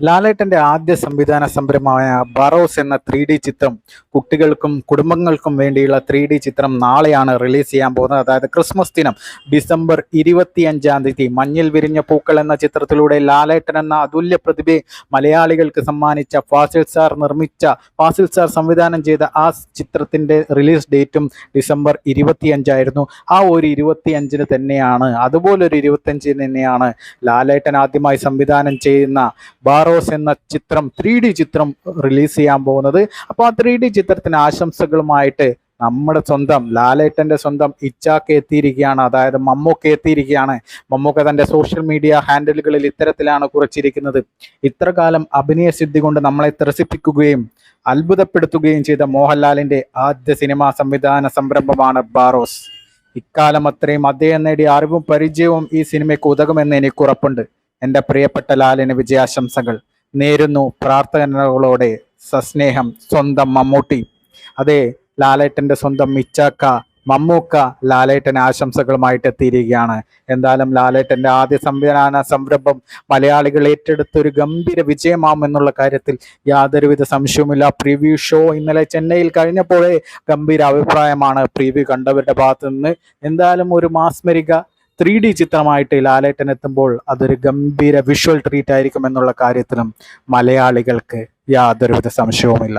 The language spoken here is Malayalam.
ലാലേട്ടന്റെ ആദ്യ സംവിധാന സംരംഭമായ ബറോസ് എന്ന ത്രീ ഡി ചിത്രം കുട്ടികൾക്കും കുടുംബങ്ങൾക്കും വേണ്ടിയുള്ള ത്രീ ഡി ചിത്രം നാളെയാണ് റിലീസ് ചെയ്യാൻ പോകുന്നത്. അതായത് ക്രിസ്മസ് ദിനം ഡിസംബർ ഇരുപത്തി അഞ്ചാം തീയതി. മഞ്ഞിൽ വിരിഞ്ഞ പൂക്കൾ എന്ന ചിത്രത്തിലൂടെ ലാലേട്ടൻ എന്ന അതുല്യ പ്രതിഭയെ മലയാളികൾക്ക് സമ്മാനിച്ച ഫാസിൽ സാർ നിർമ്മിച്ച ഫാസിൽ സാർ സംവിധാനം ചെയ്ത ആ ചിത്രത്തിന്റെ റിലീസ് ഡേറ്റും ഡിസംബർ ഇരുപത്തിയഞ്ചായിരുന്നു. ആ ഒരു ഇരുപത്തിയഞ്ചിന് തന്നെയാണ് അതുപോലൊരു ഇരുപത്തിയഞ്ചിന് തന്നെയാണ് ലാലേട്ടൻ ആദ്യമായി സംവിധാനം ചെയ്യുന്ന ബാറോസ് എന്ന ചിത്രം ത്രീ ചിത്രം റിലീസ് ചെയ്യാൻ പോകുന്നത്. അപ്പോൾ ആ ത്രീ ചിത്രത്തിന് ആശംസകളുമായിട്ട് നമ്മുടെ സ്വന്തം ലാലേട്ടന്റെ സ്വന്തം ഇച്ചാക്ക് എത്തിയിരിക്കുകയാണ്. അതായത് മമ്മൂക്ക് എത്തിയിരിക്കുകയാണ്. മമ്മൂക്ക തന്റെ സോഷ്യൽ മീഡിയ ഹാൻഡിലുകളിൽ ഇത്തരത്തിലാണ് കുറിച്ചിരിക്കുന്നത്. ഇത്രകാലം അഭിനയ സിദ്ധി കൊണ്ട് നമ്മളെ ത്രസിപ്പിക്കുകയും അത്ഭുതപ്പെടുത്തുകയും ചെയ്ത മോഹൻലാലിന്റെ ആദ്യ സിനിമാ സംവിധാന സംരംഭമാണ് ബാറോസ് ഇക്കാലം അത്രയും അദ്ദേഹം നേടിയ അറിവും പരിചയവും ഈ സിനിമയ്ക്ക് ഉതകുമെന്ന് എനിക്ക് ഉറപ്പുണ്ട്. എന്റെ പ്രിയപ്പെട്ട ലാലിന് വിജയാശംസകൾ. നേരുന്നു പ്രാർത്ഥനകളോടെ സസ്നേഹം സ്വന്തം മമ്മൂട്ടി. അതെ ലാലേട്ടന്റെ സ്വന്തം മിച്ചാക്ക മമ്മൂക്ക ലാലേട്ടന് ആശംസകളുമായിട്ട് എത്തിയിരിക്കുകയാണ്. എന്തായാലും ലാലേട്ടന്റെ ആദ്യ സംവിധാന സംരംഭം മലയാളികൾ ഏറ്റെടുത്ത ഒരു ഗംഭീര വിജയമാവും എന്നുള്ള കാര്യത്തിൽ യാതൊരുവിധ സംശയവുമില്ല. പ്രിവ്യൂ ഷോ ഇന്നലെ ചെന്നൈയിൽ കഴിഞ്ഞപ്പോഴേ ഗംഭീര അഭിപ്രായമാണ് പ്രിവ്യൂ കണ്ടവരുടെ ഭാഗത്ത് നിന്ന് എന്തായാലും ഒരു മാസ്മരിക ത്രീ ഡി ചിത്രമായിട്ട് ലാലേട്ടൻ എത്തുമ്പോൾ അതൊരു ഗംഭീര വിഷ്വൽ ട്രീറ്റ് ആയിരിക്കും എന്നുള്ള കാര്യത്തിലും മലയാളികൾക്ക് യാതൊരുവിധ സംശയവുമില്ല.